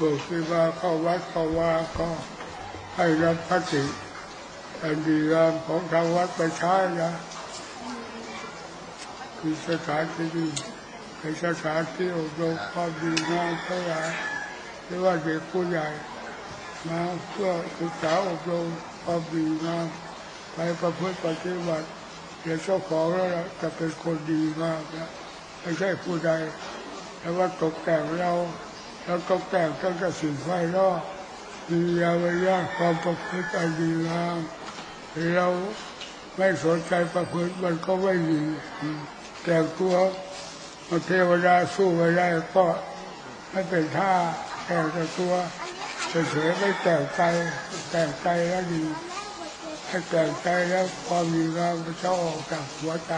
กิดขึ้นมาเข้าวัดเข้าวาก็ให้รับพระติอันดีงามของทางวัดไปใช้นะคือสถานที่ดีเป็นสถานที่อบรมความดีงามเท่าไหร่ไม่ว่าเด็กผู้ใหญ่มาเพื่อศึกษาอบรมความดีงามไปประพฤติปฏิบัติเดี๋ยวเจ้าของแล้วล่ะจะเป็นคนดีมากนะไม่ใช่ผู้ใดแต่ว่าตกแต่งเรา เราตกแต่งตั้งแต่สิ่งไฟนอกมียาวิยาความประพฤติอันดีงามเราไม่สนใจประพฤติมันก็ไม่ดีแต่งตัวเทวดาสู้ไม่ได้ก็ไม่เป็นท่าแต่งแต่ตัวเฉยๆไม่แต่งใจแต่งใจแล้วดีให้แต่งใจแล้วความดีงามมันจะออกจากหัวใจ